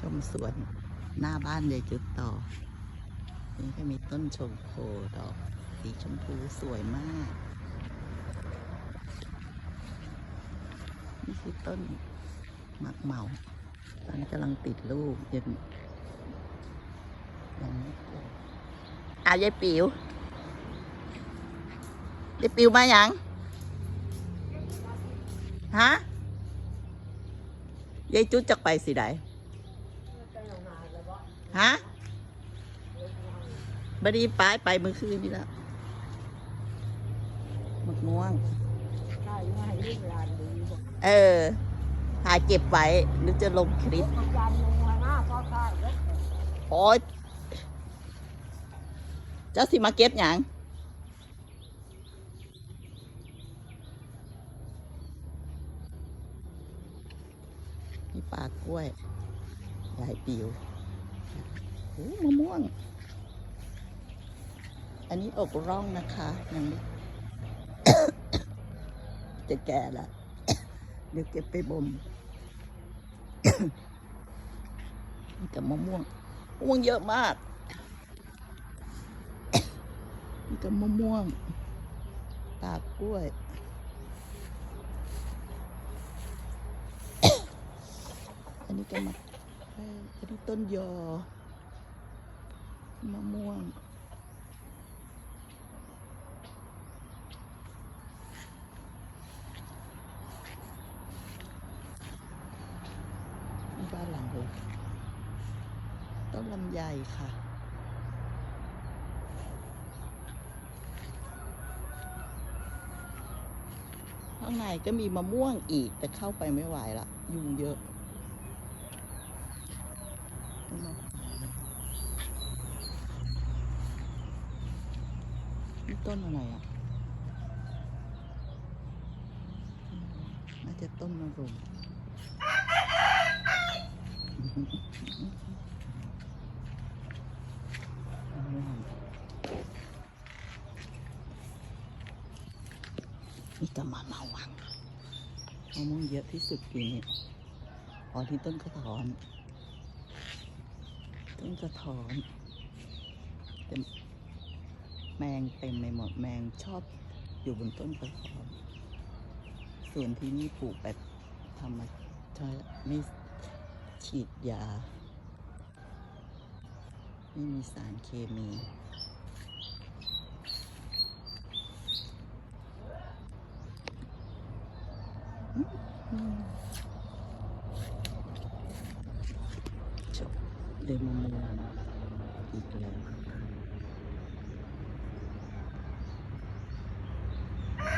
ชมสวนหน้าบ้านยายจุดต่อ นี่ก็มีต้นชมโคดอกสีชมพูสวยมาก นี่คือต้นมากเหมาตอนนี้กำลังติดลูกยังยังไม่โตอายายปิว ยายปิวมาอย่างฮะ ยายจุดจักไปสิได ฮะบดีป้ายไปเมื่อคืนนี่แล้วมะม่วงใช่ว่าให้ลูกหลานดูบอกเออถ่าเก็บไว้หรือจะลงคลิป อาจารย์ลงมาหน้าก็ค่ายแล้วโอ้ยเจ้าสิมาเก็บหยังนี่ปลากล้วยยายปิว โอ้มะม่วง อันนี้อกร่องนะคะยังไม่จะแก่ละเดี๋ยวเก็บไปบ่มกับมะม่วงมะม่วงเยอะมากนี่กับมะม่วง ตากกล้วยอันนี้ก็มะ อันนี้ต้นยอมะม่วง บ้านหลังเลยต้นลำไยค่ะข้างในก็มีมะม่วงอีกแต่เข้าไปไม่ไหวละ ยุงเยอะต้นมะพร้าวนี่ ต้นอะไรอะ น่าจะต้นมะรุมนี่ก็มาเมาวังมะม่วงเยอะที่สุดปีนี้อ๋อที่ต้นกระถอน ต้นกระถอนเต็ม แมงเต็มไปหมดแมงชอบอยู่บนต้นกระถอนส่วนที่นี่ปลูกแบบธรรมชาติไม่ฉีดยา ไม่มีสารเคมีจบเดมะม่วอีกแล้ว